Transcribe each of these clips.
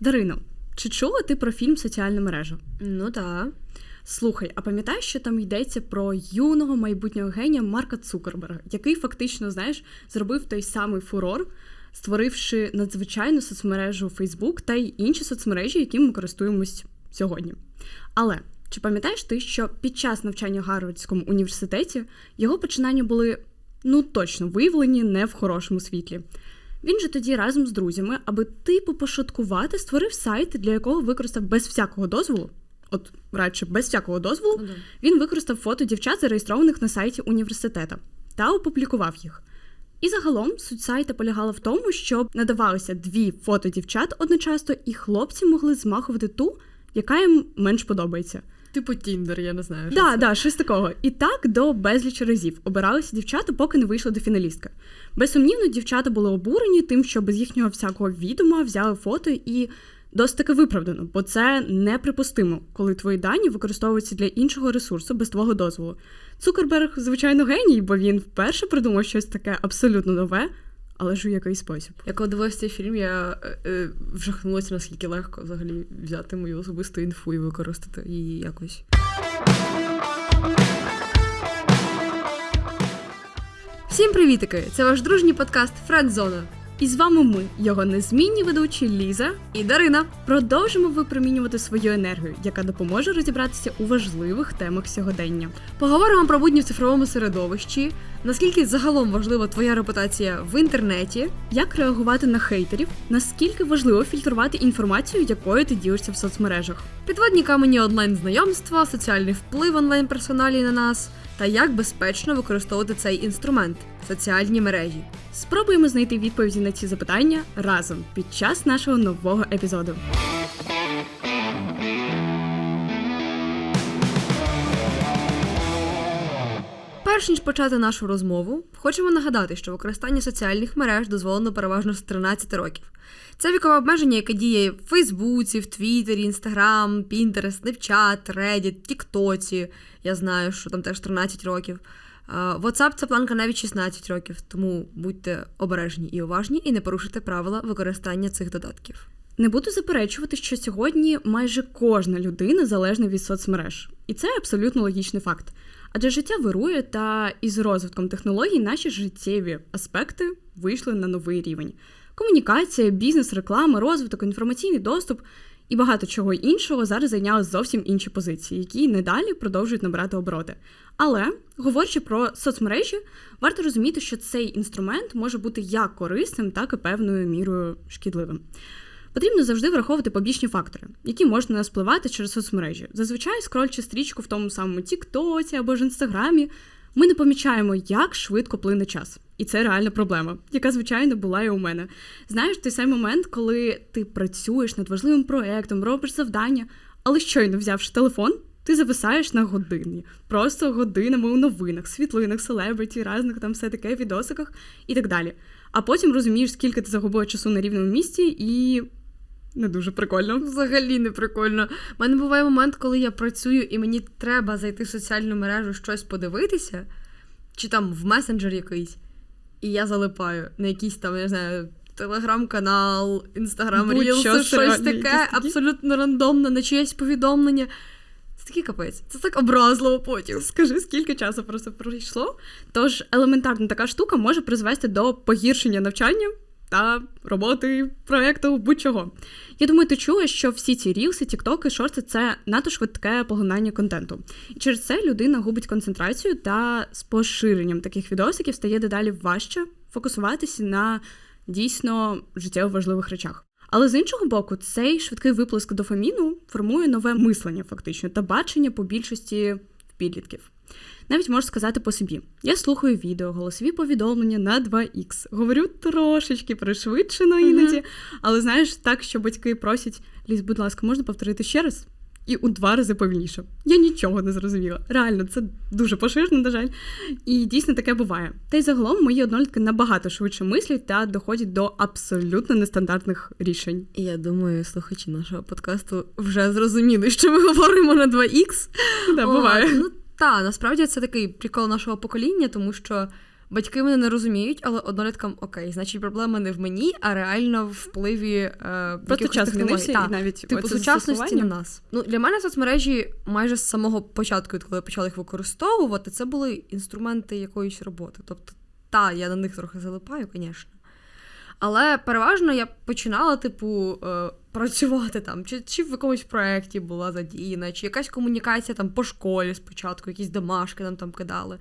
Дарино, чи чула ти про фільм Соціальна мережа? Ну так. Слухай, а пам'ятаєш, що там йдеться про юного майбутнього генія Марка Цукерберга, який фактично, знаєш, зробив той самий фурор, створивши надзвичайну соцмережу Facebook та й інші соцмережі, якими ми користуємось сьогодні. Але чи пам'ятаєш ти, що під час навчання в Гарвардському університеті його починання були ну точно виявлені не в хорошому світлі? Він же тоді разом з друзями, аби типу пошуткувати, створив сайт, для якого використав без всякого дозволу. От радше без всякого дозволу, да. він використав фото дівчат, зареєстрованих на сайті університету, та опублікував їх. І загалом суть сайта полягала в тому, щоб надавалося дві фото дівчат одночасно, і хлопці могли змахувати ту, яка їм менш подобається. Типу Тіндер, я не знаю. що Да, це. да, щось такого. І так до безліч разів обиралися дівчата, поки не вийшли до фіналістки. Безсумнівно, дівчата були обурені тим, що без їхнього всякого відома взяли фото і досить таки виправдано, бо це неприпустимо, коли твої дані використовуються для іншого ресурсу без твого дозволу. Цукерберг, звичайно, геній, бо він вперше придумав щось таке абсолютно нове, але ж у який спосіб. Я коли дивилася цей фільм, я е, е, вжахнулася, наскільки легко взагалі взяти мою особисту інфу і використати її якось. Всім привітики! Це ваш дружній подкаст Френдзона. І з вами ми, його незмінні ведучі Ліза, І Дарина. продовжимо випромінювати свою енергію, яка допоможе розібратися у важливих темах сьогодення. Поговоримо про будні в цифровому середовищі, наскільки загалом важлива твоя репутація в інтернеті, Як реагувати на хейтерів? Наскільки важливо фільтрувати інформацію, якою ти ділишся в соцмережах? підводні камені онлайн-знайомства, соціальний вплив онлайн-персоналі на нас та як безпечно використовувати цей інструмент соціальні мережі. Спробуємо знайти відповіді на ці запитання разом під час нашого нового епізоду. Перш ніж почати нашу розмову, хочемо нагадати, що використання соціальних мереж дозволено переважно з 13 років. Це вікове обмеження, яке діє в Фейсбуці, в Твіттері, Інстаграм, Пінтерест, Snapchat, Reddit, Тіктоці. Я знаю, що там теж 13 років. WhatsApp це планка навіть 16 років, тому будьте обережні і уважні і не порушуйте правила використання цих додатків. Не буду заперечувати, що сьогодні майже кожна людина залежна від соцмереж, і це абсолютно логічний факт. Адже життя вирує, та із розвитком технологій наші життєві аспекти вийшли на новий рівень. Комунікація, бізнес, реклама, розвиток, інформаційний доступ і багато чого іншого зараз зайняли зовсім інші позиції, які недалі продовжують набирати обороти. Але говорячи про соцмережі, варто розуміти, що цей інструмент може бути як корисним, так і певною мірою шкідливим. Потрібно завжди враховувати побічні фактори, які можуть на нас впливати через соцмережі. Зазвичай, скрольчи стрічку в тому самому Тіктоці або ж Інстаграмі, ми не помічаємо, як швидко плине час. І це реальна проблема, яка, звичайно, була і у мене. Знаєш, той самий момент, коли ти працюєш над важливим проєктом, робиш завдання, але щойно взявши телефон, ти зависаєш на годині. Просто годинами у новинах, світлинах, селебриті, різних там все таке, відосиках і так далі. А потім розумієш, скільки ти загубила часу на рівному місці, і не дуже прикольно. Взагалі не прикольно. У мене буває момент, коли я працюю і мені треба зайти в соціальну мережу щось подивитися, чи там в месенджер якийсь, і я залипаю на якийсь там, я не знаю, телеграм-канал, інстаграм, це щось реально таке, такі. абсолютно рандомне, на чиєсь повідомлення. Це такий капець. Це так образливо потім. Скажи, скільки часу просто пройшло. Тож елементарна така штука може призвести до погіршення навчання та роботи, проєкту, будь-чого. Я думаю, ти чула, що всі ці рілси, тіктоки, шорти це надто швидке поглинання контенту. І через це людина губить концентрацію та з поширенням таких відосиків стає дедалі важче фокусуватися на дійсно життєво важливих речах. Але з іншого боку, цей швидкий виплеск дофаміну формує нове мислення, фактично, та бачення по більшості підлітків. Навіть можу сказати по собі: я слухаю відео, голосові повідомлення на 2х, говорю трошечки пришвидшено іноді, але знаєш, так, що батьки просять: Ліз, будь ласка, можна повторити ще раз? І у два рази повільніше. Я нічого не зрозуміла. Реально, це дуже поширено, на жаль. І дійсно таке буває. Та й загалом мої однолітки набагато швидше мислять та доходять до абсолютно нестандартних рішень. І я думаю, слухачі нашого подкасту вже зрозуміли, що ми говоримо на 2х. Да, О. Ну так, насправді це такий прикол нашого покоління, тому що Батьки мене не розуміють, але одноліткам окей, значить, проблема не в мені, а реально в впливі е, Просто час змінився і навіть Типу сучасності на нас. Ну для мене соцмережі майже з самого початку, коли я почала їх використовувати, це були інструменти якоїсь роботи. Тобто, та, я на них трохи залипаю, звісно. Але переважно я починала, типу, е, працювати там, чи, чи в якомусь проєкті була задіяна, чи якась комунікація там по школі спочатку, якісь домашки нам там кидали.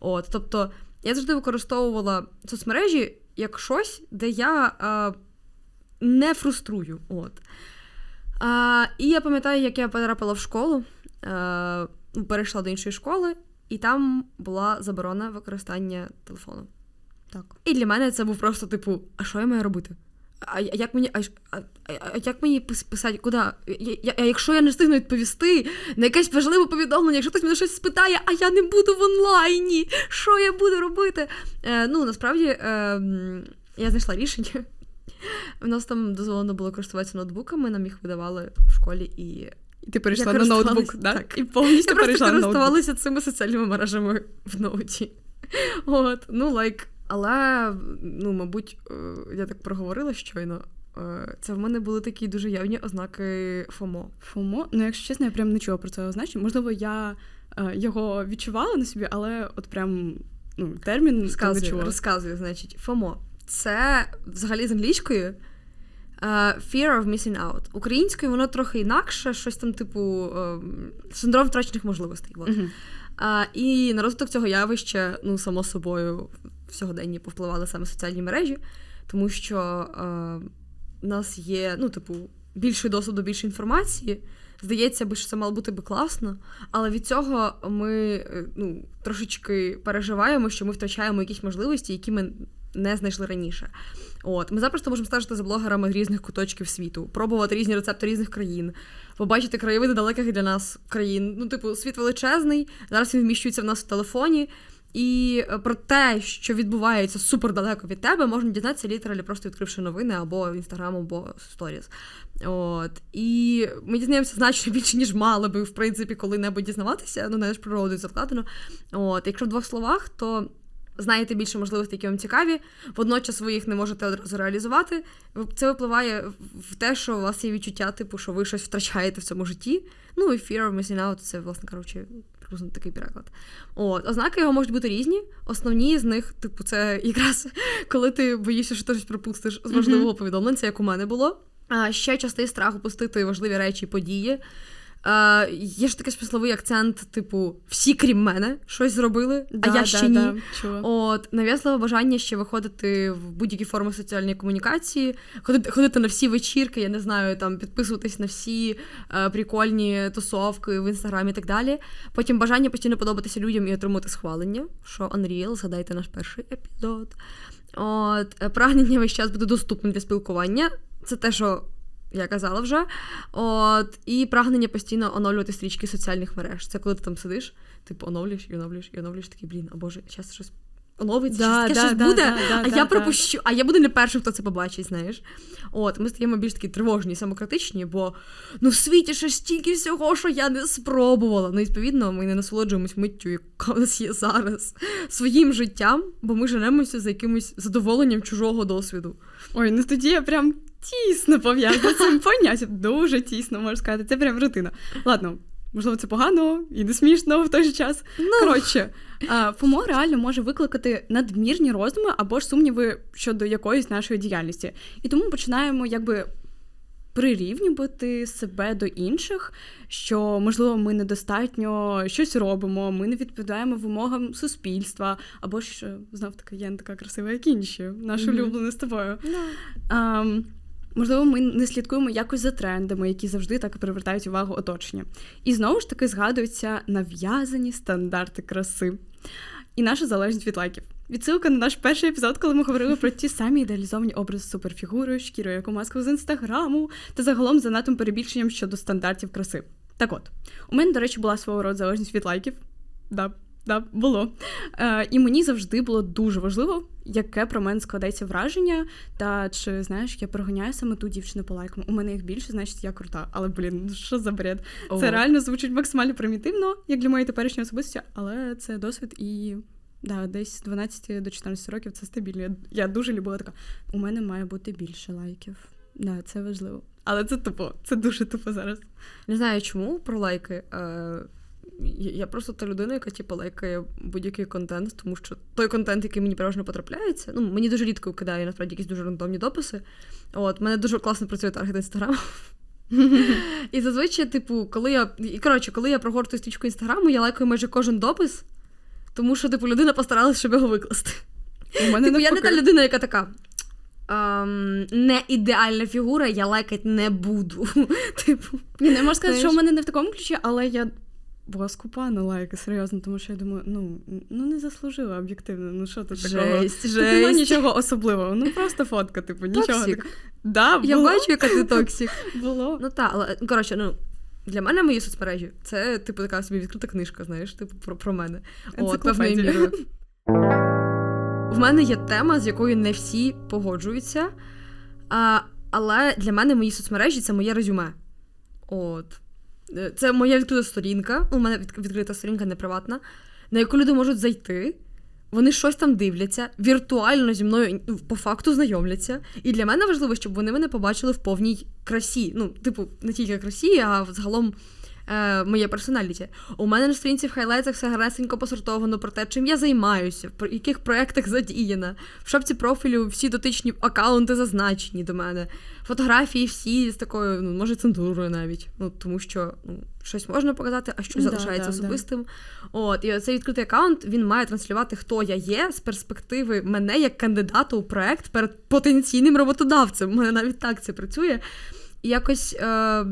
От, тобто, я завжди використовувала соцмережі як щось, де я е, не фруструю. От. А, і я пам'ятаю, як я потрапила в школу, е, ну, перейшла до іншої школи, і там була заборона використання телефону. Так. І для мене це був просто типу: а що я маю робити? А як мені, а, а, а, як мені писати, куди? Я, я, а якщо я не встигну відповісти на якесь важливе повідомлення, якщо хтось мене щось спитає, а я не буду в онлайні, що я буду робити? Е, ну, насправді, е, я знайшла рішення. У нас там дозволено було користуватися ноутбуками, нам їх видавали в школі, і І ти перейшла Я на ноутбук, да? так. і повністю я перейшла на ноутбук. користувалася цими соціальними мережами в ноуті. От, ну, лайк. Але, ну, мабуть, е, я так проговорила щойно. е, Це в мене були такі дуже явні ознаки ФОМО. ФОМО, ну якщо чесно, я прям не чула про це означення. Можливо, я е, його відчувала на собі, але от прям ну, термін не Розказую, чула. розказую, значить, ФОМО. Це взагалі з англійською Fear of Missing Out. Українською воно трохи інакше, щось там, типу, синдром втрачених можливостей. От. Мгм. А, і на розвиток цього явища, ну, само собою, в сьогоденні повпливали саме соціальні мережі, тому що е, в нас є, ну, типу, більший доступ до більшої інформації. Здається, би, що це мало бути би класно, але від цього ми е, ну, трошечки переживаємо, що ми втрачаємо якісь можливості, які ми не знайшли раніше. От, ми запросто можемо стежити за блогерами різних куточків світу, пробувати різні рецепти різних країн, побачити краєвиди далеких для нас країн. Ну, типу, світ величезний, зараз він вміщується в нас в телефоні. І е, про те, що відбувається супер далеко від тебе, можна дізнатися літералі, просто відкривши новини або інстаграм, або сторіс. От. І ми дізнаємося значно більше, ніж мали би, в принципі, коли-небудь дізнаватися. Ну, навіть природою закладено. От. Якщо в двох словах, то знаєте більше можливостей, які вам цікаві, водночас ви їх не можете одразу реалізувати. Це випливає в те, що у вас є відчуття, типу, що ви щось втрачаєте в цьому житті. Ну і fear of missing out – це, власне кажучи, приблизно такий переклад. От, ознаки його можуть бути різні. Основні з них, типу, це якраз коли ти боїшся, що ти щось пропустиш з важливого повідомлення, це як у мене було. А ще частий страх упустити важливі речі події. Е, є ж такий смисловий акцент, типу, всі крім мене щось зробили, Да, а я да, ще ні. да, чула. От нав'язливе бажання ще виходити в будь-які форми соціальної комунікації, ходити, ходити на всі вечірки, я не знаю, там підписуватись на всі е, прикольні тусовки в інстаграмі і так далі. Потім бажання постійно подобатися людям і отримати схвалення, що Unreal, згадайте наш перший епізод. От, е, прагнення весь час бути доступним для спілкування. Це те, що я казала вже. От, і прагнення постійно оновлювати стрічки соціальних мереж. Це коли ти там сидиш, типу оновлюєш і оновлюєш і оновлюєш такий, блін, а боже, зараз щось оновиться, Да, щось, да, щось да, буде, да, да, а да, я да. пропущу, а я буду не першим, хто це побачить, знаєш. От, ми стаємо більш такі тривожні, самокритичні, бо ну в світі ще стільки всього, що я не спробувала. Ну, і, відповідно, ми не насолоджуємось миттю, яка в нас є зараз, своїм життям, бо ми женемося за якимось задоволенням чужого досвіду. Ой, ну тоді я прям тісно пов'язана з цим поняттям. Дуже тісно, можу сказати. Це прям рутина. Ладно, можливо, це погано і не смішно в той же час. Коротше, ФОМО реально може викликати надмірні роздуми або ж сумніви щодо якоїсь нашої діяльності. І тому починаємо якби. Прирівнювати себе до інших, що можливо ми недостатньо щось робимо, ми не відповідаємо вимогам суспільства, або ж знов таки я не така красива, як інші, наш Мгм. улюблений з тобою. Ам, можливо, ми не слідкуємо якось за трендами, які завжди так привертають увагу оточення. І знову ж таки згадуються нав'язані стандарти краси і наша залежність від лайків. Відсилка на наш перший епізод, коли ми говорили про ті самі ідеалізовані образи суперфігурою, шкірою, як у маску з інстаграму, та загалом занадтим перебільшенням щодо стандартів краси. Так от, у мене, до речі, була свого роду залежність від лайків. Да, да, було. Е, і мені завжди було дуже важливо, яке про мене складається враження, та чи знаєш, я проганяю саме ту дівчину по лайкам. У мене їх більше, значить я крута. Але блін, ну що за бред? Це реально звучить максимально примітивно, як для моєї теперішньої особистості, але це досвід і Да, десь з 12 до 14 років це стабільно. Я, я дуже любила така. У мене має бути більше лайків. Да, це важливо. Але це тупо, це дуже тупо зараз. Не знаю чому про лайки. Е, я просто та людина, яка типу, лайкає будь-який контент, тому що той контент, який мені переважно потрапляється, ну мені дуже рідко кидає насправді якісь дуже рандомні дописи. От, мене дуже класно працює таргет інстаграм. І зазвичай, типу, коли я. Коротше, коли я прогортую стрічку інстаграму, я лайкаю майже кожен допис, тому що, типу, людина постаралась, щоб його викласти. У мене Типу, я не та людина, яка така. Ем, не ідеальна фігура, я лайкати не буду. Типу, Ні, не можу сказати, що в мене не в такому ключі, але я була скупа на лайки, серйозно, тому що я думаю, ну, ну не заслужила об'єктивно. Ну що тут такого? жесть, нема нічого особливого. Ну просто фотка, типу, нічого. Токсик. такого. Да, Я бачу, яка ти токсик. було. Ну так, але коротше, ну. Для мене мої соцмережі це, типу, така собі відкрита книжка, знаєш, типу, про, про мене. От, певною мірою. В мене є тема, з якою не всі погоджуються. А, але для мене мої соцмережі це моє резюме. От. Е, Це моя відкрита сторінка. У мене відкрита сторінка не приватна, на яку люди можуть зайти. Вони щось там дивляться, віртуально зі мною ну, по факту знайомляться. І для мене важливо, щоб вони мене побачили в повній красі. Ну, типу, не тільки красі, а взагалом е, моє персоналіті. У мене на сторінці в хайлайтах все гарнесенько посортовано про те, чим я займаюся, в яких проєктах задіяна. В шапці профілю всі дотичні акаунти зазначені до мене. Фотографії всі з такою, ну, може, цензурою навіть. Ну, тому що ну, щось можна показати, а Да, залишається да, да. особистим. От, і цей відкритий аккаунт він має транслювати, хто я є з перспективи мене як кандидата у проект перед потенційним роботодавцем. У мене навіть так це працює. І якось е,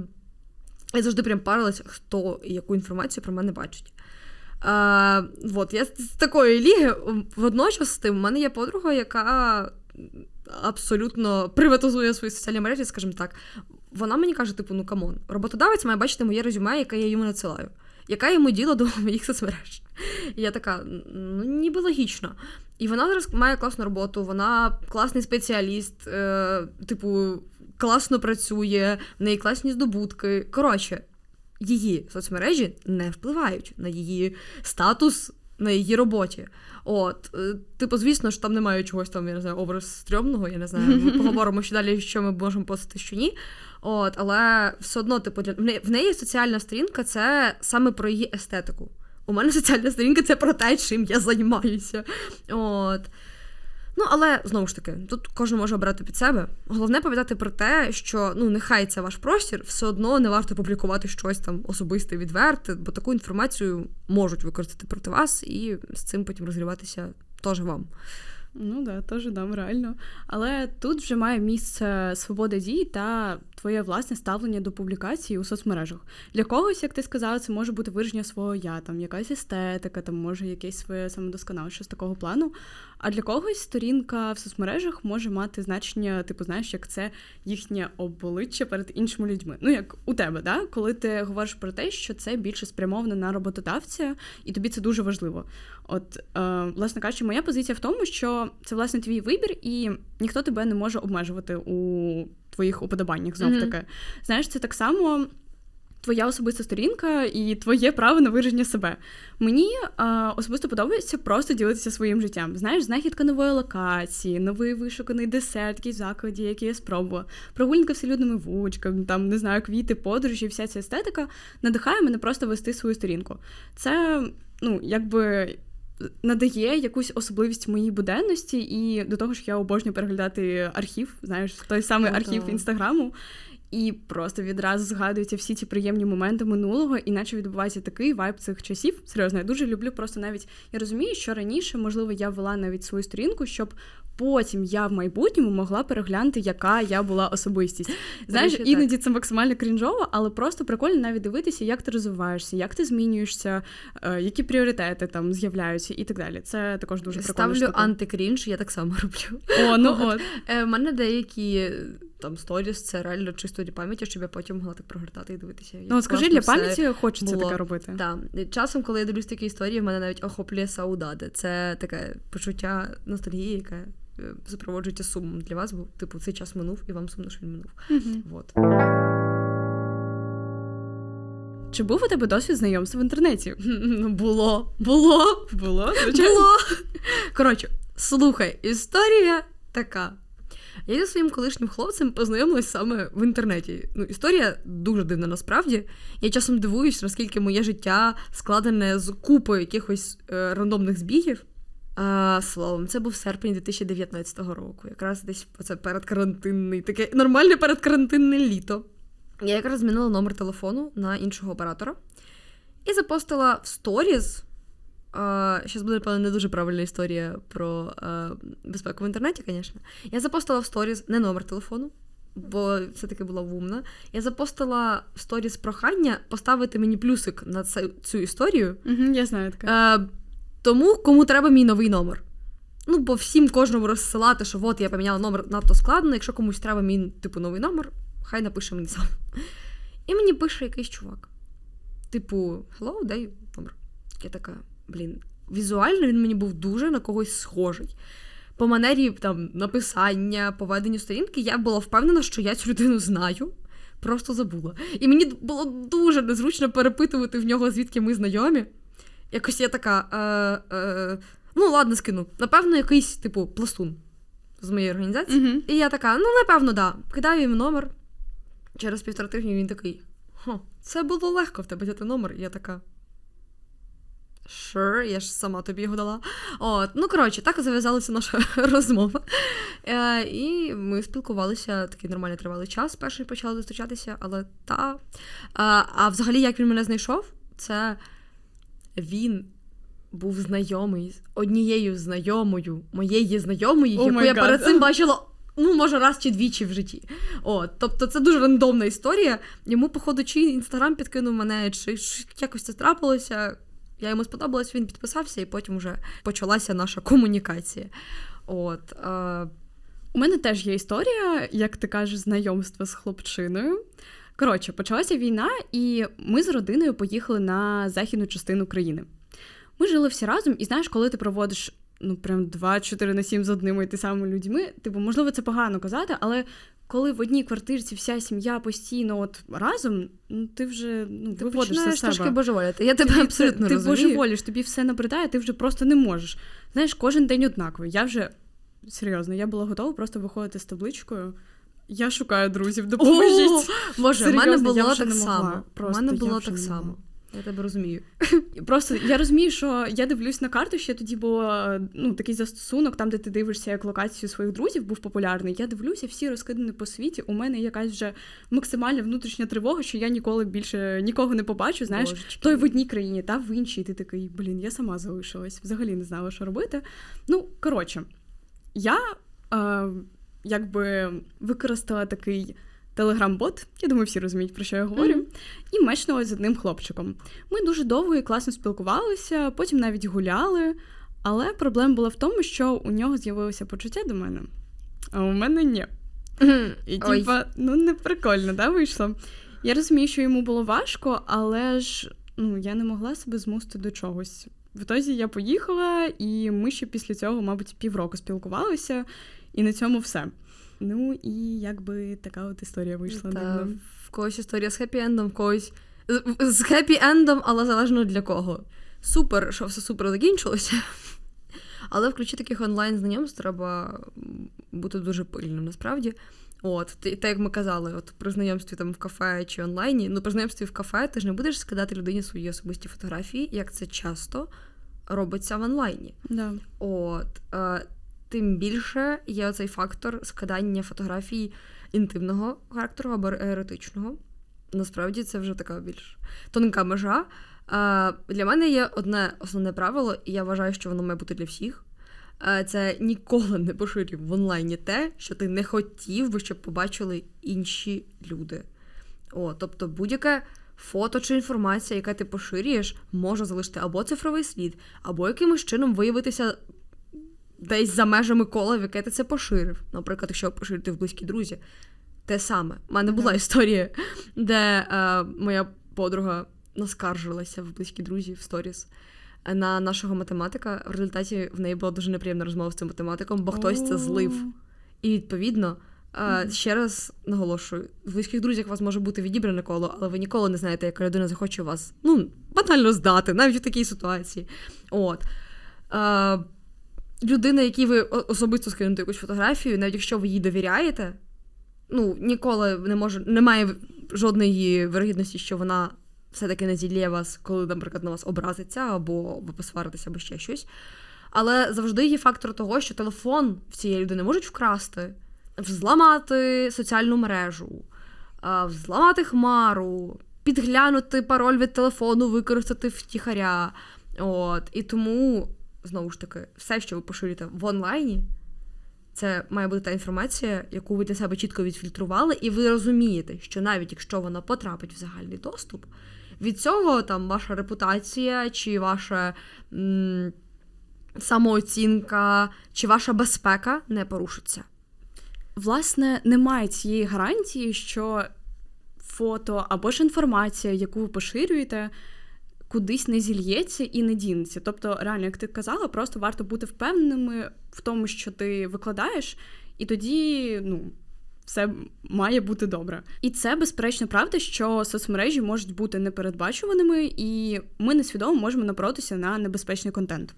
я завжди прям парилась, хто і яку інформацію про мене бачить. Е, от, я з такої ліги, водночас з тим, у мене є подруга, яка абсолютно приватизує свої соціальні мережі, скажімо так. Вона мені каже: типу, ну камон, роботодавець має бачити моє резюме, яке я йому надсилаю. Яка йому діло до моїх соцмереж? І я така, ну ніби логічно. І вона зараз має класну роботу, вона класний спеціаліст, е, типу, класно працює, в неї класні здобутки. Коротше, її соцмережі не впливають на її статус на її роботі. От, е, типу, звісно ж, там немає чогось там, я не знаю, образ стрьомного, я не знаю. Ми поговоримо ще далі, що ми можемо постати, що ні. От, але все одно, типу, для в неї, в неї соціальна сторінка це саме про її естетику. У мене соціальна сторінка це про те, чим я займаюся. От. Ну, але знову ж таки, тут кожен може обрати під себе. Головне пам'ятати про те, що ну нехай це ваш простір, все одно не варто публікувати щось там особисте, відверте, бо таку інформацію можуть використати проти вас, і з цим потім розгріватися теж вам. Ну да, теж дам реально. Але тут вже має місце свобода дій та твоє власне ставлення до публікацій у соцмережах. Для когось, як ти сказала, це може бути вираження свого я, там якась естетика, там може якесь своє самодосконале, щось такого плану. А для когось сторінка в соцмережах може мати значення, типу, знаєш, як це їхнє обличчя перед іншими людьми. Ну, як у тебе, да? коли ти говориш про те, що це більше спрямовано на роботодавця, і тобі це дуже важливо. От, е, власне кажучи, моя позиція в тому, що це власне твій вибір, і ніхто тебе не може обмежувати у твоїх уподобаннях знов таки. Знаєш, це так само. Твоя особиста сторінка і твоє право на вираження себе. Мені е, особисто подобається просто ділитися своїм життям. Знаєш, знахідка нової локації, новий вишуканий десерт, якийсь в закладі, який я спробувала, прогулянка вселюдними вуличками, там не знаю, квіти, подорожі, вся ця естетика надихає мене просто вести свою сторінку. Це ну якби надає якусь особливість моїй буденності, і до того ж я обожнюю переглядати архів, знаєш, той самий О, архів так. інстаграму. І просто відразу згадуються всі ці приємні моменти минулого, іначе відбувається такий вайб цих часів. Серйозно, я дуже люблю просто навіть я розумію, що раніше, можливо, я вела навіть свою сторінку, щоб потім я в майбутньому могла переглянути, яка я була особистість. Знаєш, іноді це максимально крінжово, але просто прикольно навіть дивитися, як ти розвиваєшся, як ти змінюєшся, е, які пріоритети там з'являються і так далі. Це також дуже прикольно. Ставлю антикрінж, я так само роблю. О, ну от. Е, У мене деякі е, там сторіс, це реально чисто для пам'яті, щоб я потім могла так прогортати і дивитися. як Ну, от скажи, для пам'яті хочеться було. таке робити. Так, часом, коли я дивлюсь такі історії, в мене навіть охоплює саудади. Це таке почуття ностальгії, яке е, супроводжується сумом для вас, бо типу цей час минув і вам сумно, що він минув. Мгм. Вот. Чи був у тебе досвід знайомства в інтернеті? Було, було, Було, звичайно. було. Коротше, слухай, історія така. Я зі своїм колишнім хлопцем познайомилась саме в інтернеті. Ну, історія дуже дивна насправді. Я часом дивуюсь, наскільки моє життя складене з купи якихось е, рандомних збігів. А, словом, це був серпень 2019 року, якраз десь це передкарантинний, таке нормальне передкарантинне літо. Я якраз змінила номер телефону на іншого оператора і запостила в сторіз. Зараз буде, напевно, не дуже правильна історія про е, безпеку в інтернеті, звісно. Я запостила в сторіз не номер телефону, бо все-таки була вумна. Я запостила в сторіз прохання поставити мені плюсик на цю, цю історію. Угу, я знаю таке. Тому, кому треба мій новий номер. Ну, бо всім кожному розсилати, що от я поміняла номер надто складно. Якщо комусь треба мій типу новий номер, хай напише мені сам. І мені пише якийсь чувак. Типу, hello, дай номер. Я така, блін, візуально він мені був дуже на когось схожий. По манері там написання, по веденню сторінки, я була впевнена, що я цю людину знаю. Просто забула. І мені було дуже незручно перепитувати в нього, звідки ми знайомі. Якось я така. Е, е, ну, ладно, скину. Напевно, якийсь, типу, пластун з моєї організації. Угу. І я така, ну, напевно, да. Кидаю йому номер. Через півтора тижні він такий. Хо, це було легко в тебе взяти номер. І я така. Sure, я ж сама тобі його дала. От, ну коротше, так зав'язалася наша розмова. Е, і ми спілкувалися такий нормальний тривалий час. Перший почали зустрічатися, але та. А, а взагалі, як він мене знайшов, це він був знайомий з однією знайомою моєї знайомої, Oh яку my я God. перед цим бачила. Ну, може, раз чи двічі в житті. От, тобто це дуже рандомна історія. Йому, походу, чи інстаграм підкинув мене, чи якось це трапилося. Я йому сподобалась, він підписався, і потім вже почалася наша комунікація. От, е, У мене теж є історія, як ти кажеш, знайомства з хлопчиною. Коротше, почалася війна, і ми з родиною поїхали на західну частину країни. Ми жили всі разом, і знаєш, коли ти проводиш ну прям 24 на 7 з одними і ти самими людьми, типу, можливо, це погано казати, але коли в одній квартирці вся сім'я постійно от разом, ну ти вже ну, ти виводиш починаєш себе. трошки божеволіти. Я тебе Тобі абсолютно ти розумію. божеволіш, тобі все набридає, ти вже просто не можеш. Знаєш, кожен день однаковий. Я вже серйозно, я була готова просто виходити з табличкою. Я шукаю друзів, допоможіть. Боже, в мене було так само. У мене було так само. Я тебе розумію. Просто я розумію, що я дивлюсь на карту, ще тоді було ну, такий застосунок, там, де ти дивишся, як локацію своїх друзів був популярний. Я дивлюся, всі розкидані по світі. У мене якась вже максимальна внутрішня тривога, що я ніколи більше нікого не побачу. Знаєш, Божечки. той в одній країні, та в іншій. Ти такий, блін, я сама залишилась, взагалі не знала, що робити. Ну, коротше, я е, якби використала такий телеграм-бот, я думаю, всі розуміють, про що я говорю, Мгм. і мечнулася з одним хлопчиком. Ми дуже довго і класно спілкувалися, потім навіть гуляли. Але проблема була в тому, що у нього з'явилося почуття до мене, а у мене ні. І типа, ну не прикольно, да, вийшло. Я розумію, що йому було важко, але ж ну, я не могла себе змусити до чогось. В ітозі я поїхала, і ми ще після цього, мабуть, півроку спілкувалися, і на цьому все. Ну і якби така от історія вийшла. Та, в когось історія з хеппі-ендом, в когось з- хеппі-ендом, але залежно для кого. Супер, що все супер закінчилося. Але в ключі таких онлайн-знайомств треба бути дуже пильним, насправді. От, так як ми казали, от при знайомстві там в кафе чи онлайні, ну при знайомстві в кафе ти ж не будеш скидати людині свої особисті фотографії, як це часто робиться в онлайні. Да. От, е, тим більше є оцей фактор скидання фотографій інтимного характеру або еротичного. Насправді це вже така більш тонка межа. Для мене є одне основне правило, і я вважаю, що воно має бути для всіх. Це ніколи не поширюй в онлайні те, що ти не хотів би, щоб побачили інші люди. О, тобто будь-яке фото чи інформація, яка ти поширюєш, може залишити або цифровий слід, або якимось чином виявитися десь за межами кола, в яке ти це поширив. Наприклад, якщо поширити в близькі друзі. Те саме. У мене була історія, де е, моя подруга наскаржилася в близькі друзі в сторіс е, на нашого математика. В результаті в неї була дуже неприємна розмова з цим математиком, бо хтось це злив. І відповідно Е, Ще раз наголошую: в близьких друзях у вас може бути відібране коло, але ви ніколи не знаєте, яка людина захоче вас ну, банально здати, навіть в такій ситуації. От. Людина, якій ви особисто скинете якусь фотографію, навіть якщо ви їй довіряєте, ну, ніколи не може, немає жодної вирогідності, що вона все-таки не зілє вас, коли, наприклад, на вас образиться, або ви посваритеся, або ще щось. Але завжди є фактор того, що телефон в цієї людини можуть вкрасти, взламати соціальну мережу, взламати хмару, підглянути пароль від телефону, використати втіхаря. От. І тому, знову ж таки, все, що ви поширюєте в онлайні, це має бути та інформація, яку ви для себе чітко відфільтрували, і ви розумієте, що навіть якщо вона потрапить в загальний доступ, від цього там ваша репутація чи ваша м, самооцінка, чи ваша безпека не порушиться. Власне, немає цієї гарантії, що фото або ж інформація, яку ви поширюєте, кудись не зільється і не дінеться. Тобто, реально, як ти казала, просто варто бути впевненими в тому, що ти викладаєш, і тоді, ну. Все має бути добре. І це безперечно правда, що соцмережі можуть бути непередбачуваними, і ми несвідомо можемо напоротися на небезпечний контент.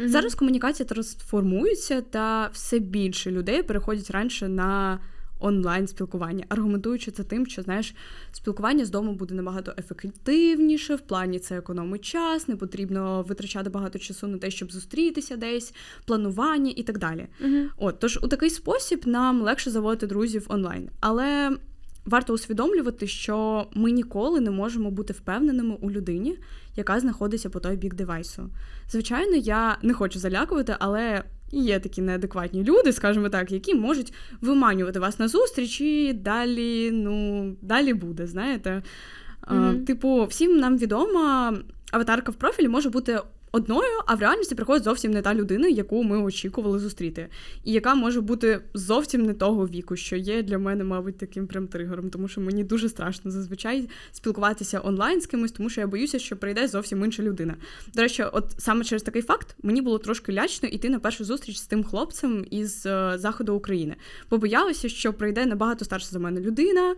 Зараз комунікація трансформується, та все більше людей переходять раніше на онлайн спілкування, аргументуючи це тим, що знаєш, спілкування з дому буде набагато ефективніше, в плані це економить час, не потрібно витрачати багато часу на те, щоб зустрітися десь, планування і так далі. Угу. От тож у такий спосіб нам легше заводити друзів онлайн. Але варто усвідомлювати, що ми ніколи не можемо бути впевненими у людині, яка знаходиться по той бік девайсу. Звичайно, я не хочу залякувати, але є такі неадекватні люди, скажімо так, які можуть виманювати вас на зустріч, і далі, ну, далі буде, знаєте. Mm-hmm. Типу, всім нам відома аватарка в профілі може бути одною, а в реальності приходить зовсім не та людина, яку ми очікували зустріти, і яка може бути зовсім не того віку, що є для мене, мабуть, таким прям тригером, тому що мені дуже страшно зазвичай спілкуватися онлайн з кимось, тому що я боюся, що прийде зовсім інша людина. До речі, от саме через такий факт мені було трошки лячно йти на першу зустріч з тим хлопцем із е, заходу України, бо боялася, що прийде набагато старша за мене людина.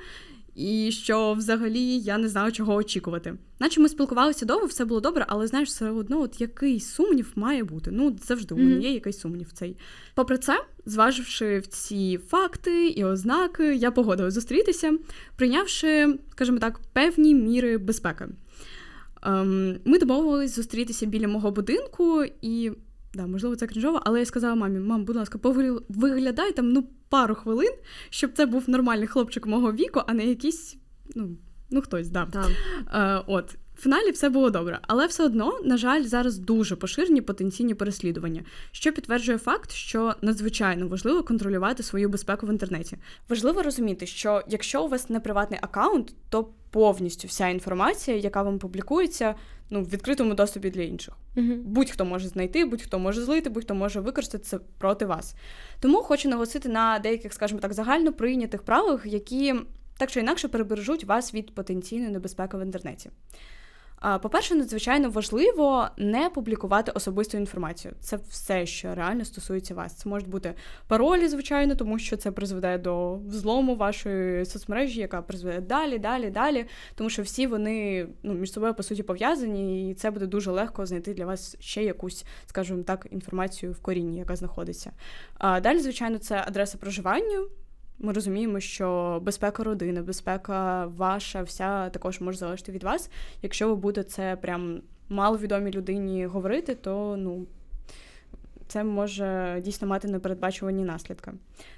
І що взагалі я не знаю, чого очікувати. Наче ми спілкувалися довго, все було добре, але знаєш, все одно, от який сумнів має бути. Ну, завжди у мене є якийсь сумнів цей. Попри це, зваживши в ці факти і ознаки, я погодилась зустрітися, прийнявши, скажімо так, певні міри безпеки. Ем, ми домовились зустрітися біля мого будинку, і да, можливо, це крінжово, але я сказала мамі: мам, будь ласка, виглядай там ну пару хвилин, щоб це був нормальний хлопчик мого віку, а не якийсь, ну, ну хтось, да. Так. Е, от. В фіналі все було добре, але все одно, на жаль, зараз дуже поширені потенційні переслідування, що підтверджує факт, що надзвичайно важливо контролювати свою безпеку в інтернеті. Важливо розуміти, що якщо у вас не приватний аккаунт, то повністю вся інформація, яка вам публікується, ну в відкритому доступі для інших. Угу. Будь-хто може знайти, будь-хто може злити, будь-хто може використати це проти вас. Тому хочу наголосити на деяких, скажімо так, загально прийнятих правилах, які так чи інакше перебережуть вас від потенційної небезпеки в інтернеті. По-перше, надзвичайно важливо не публікувати особисту інформацію. Це все, що реально стосується вас. Це можуть бути паролі, звичайно, тому що це призведе до взлому вашої соцмережі, яка призведе далі, далі, далі. Тому що всі вони ну, між собою по суті пов'язані, і це буде дуже легко знайти для вас ще якусь, скажімо так, інформацію в корінні, яка знаходиться. Далі, звичайно, це адреса проживання. Ми розуміємо, що безпека родини, безпека ваша, вся також може залежати від вас. Якщо ви будете це прям маловідомій людині говорити, то ну. Це може дійсно мати непередбачувані наслідки.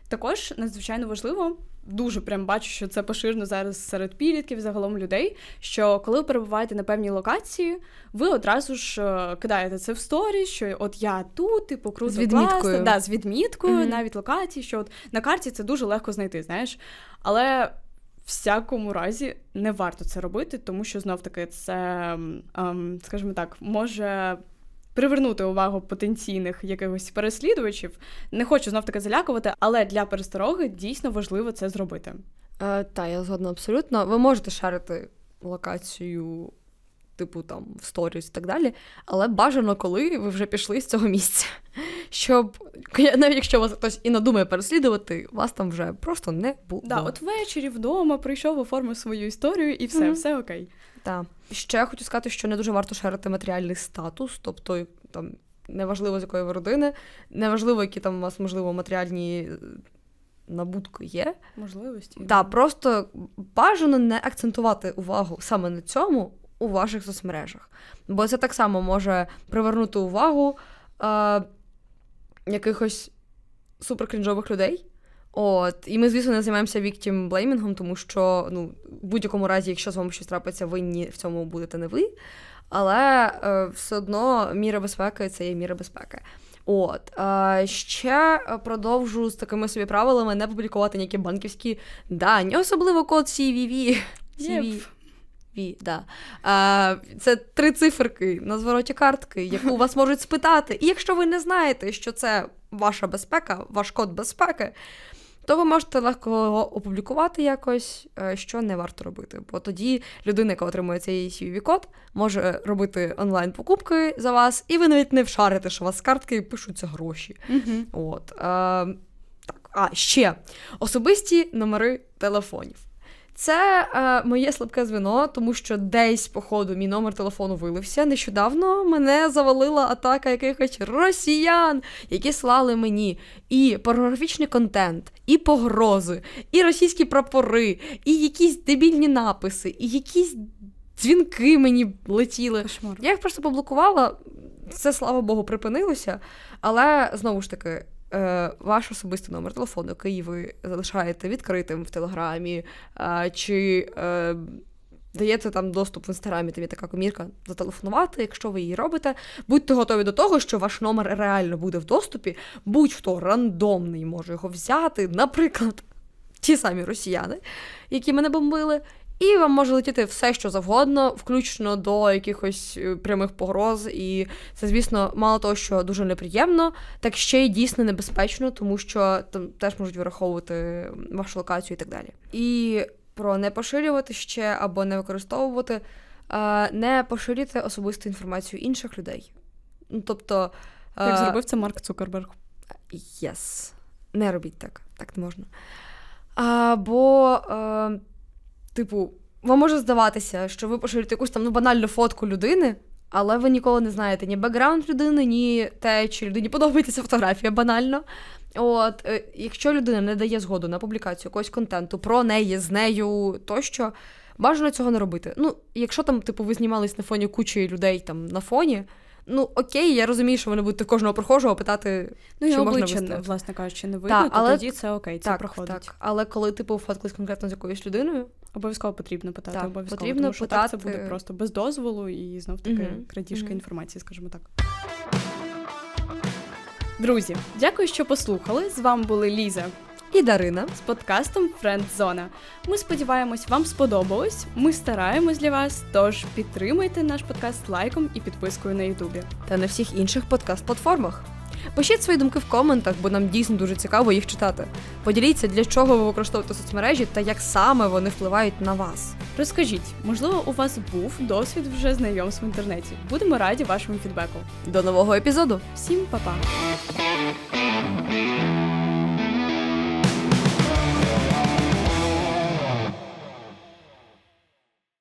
Також надзвичайно важливо, дуже прям бачу, що це поширено зараз серед підлітків, загалом людей. Що коли ви перебуваєте на певній локації, ви одразу ж е, кидаєте це в сторі, що от я тут, типу, круто З відміткою. да, з відміткою, Мгм. навіть локації, що от на карті це дуже легко знайти, знаєш. Але в всякому разі не варто це робити, тому що знов таки це, ем, скажімо так, може. Привернути увагу потенційних якихось переслідувачів. Не хочу знов таки залякувати, але для перестороги дійсно важливо це зробити. Е, та, я згодна абсолютно. Ви можете шарити локацію, типу там в сторіс і так далі, але бажано, коли ви вже пішли з цього місця. щоб навіть якщо вас хтось і надумає переслідувати, вас там вже просто не буде. Да, от ввечері вдома прийшов, оформив свою історію і все, Мгм. все окей. Так. Ще я хочу сказати, що не дуже варто шерити матеріальний статус, тобто там неважливо з якої ви родини, неважливо, які там у вас можливо матеріальні е, набутки є. Можливості. Так, просто бажано не акцентувати увагу саме на цьому у ваших соцмережах. Бо це так само може привернути увагу е, якихось суперкрінжових людей. От, і ми, звісно, не займаємося victim блеймінгом, тому що ну, в будь-якому разі, якщо з вами щось трапиться, винні в цьому будете не ви. Але е, все одно міра безпеки це є міра безпеки. От е, ще продовжу з такими собі правилами не публікувати ніякі банківські дані, особливо код CVV. CVV, да. Е, це три циферки на звороті картки, яку вас можуть спитати. І якщо ви не знаєте, що це ваша безпека, ваш код безпеки, то ви можете легко його опублікувати якось, е, що не варто робити. Бо тоді людина, яка отримує цей CVV-код, може робити онлайн-покупки за вас, і ви навіть не вшарите, що у вас з картки пишуться гроші. Угу. От, е, так, а ще особисті номери телефонів. Це е, моє слабке звено, тому що десь, по ходу, мій номер телефону вилився. Нещодавно мене завалила атака якихось росіян, які слали мені і порнографічний контент, і погрози, і російські прапори, і якісь дебільні написи, і якісь дзвінки мені летіли. Кошмар. Я їх просто поблокувала. Це, слава Богу, припинилося. Але знову ж таки, ваш особистий номер телефону, який ви залишаєте відкритим в Телеграмі, е, чи е, даєте там доступ в інстаграмі, там є така комірка зателефонувати, якщо ви її робите. Будьте готові до того, що ваш номер реально буде в доступі. Будь-хто рандомний може його взяти, наприклад, ті самі росіяни, які мене бомбили. І вам може летіти все, що завгодно, включно до якихось е, прямих погроз. І це, звісно, мало того, що дуже неприємно, так ще й дійсно небезпечно, тому що там теж можуть вираховувати вашу локацію і так далі. І про не поширювати ще або не використовувати, е, не поширюйте особисту інформацію інших людей. Ну, тобто, Як е, зробив це Марк Цукерберг. Yes. Не робіть так. Так не можна. А, бо, е, типу, вам може здаватися, що ви поширюєте якусь там ну, банальну фотку людини, але ви ніколи не знаєте ні бекграунд людини, ні те, чи людині подобається ця фотографія банально. От, е, якщо людина не дає згоду на публікацію якогось контенту про неї, з нею тощо, бажано цього не робити. Ну, якщо там, типу, ви знімались на фоні кучі людей там на фоні. Ну, окей, я розумію, що ви не будете кожного прохожого питати, Ну, чи можна власне кажучи, не видно, Так, то але- тоді це окей, це так, проходить. так. Але коли типу фоткались конкретно з якоюсь людиною, Обов'язково потрібно питати, Так, обов'язково, потрібно тому що так це буде просто без дозволу і знов таки Мгм, крадіжка мгм. інформації, скажімо так. Друзі, дякую, що послухали. З вами були Ліза і Дарина. з подкастом Френдзона. Ми сподіваємось, вам сподобалось. Ми стараємось для вас. Тож підтримуйте наш подкаст лайком і підпискою на Ютубі. та на всіх інших подкаст-платформах. Пишіть свої думки в коментах, бо нам дійсно дуже цікаво їх читати. Поділіться, для чого ви використовуєте соцмережі та як саме вони впливають на вас. Розкажіть, можливо, у вас був досвід вже знайомств в інтернеті. Будемо раді вашому фідбеку. До нового епізоду! Всім па-па!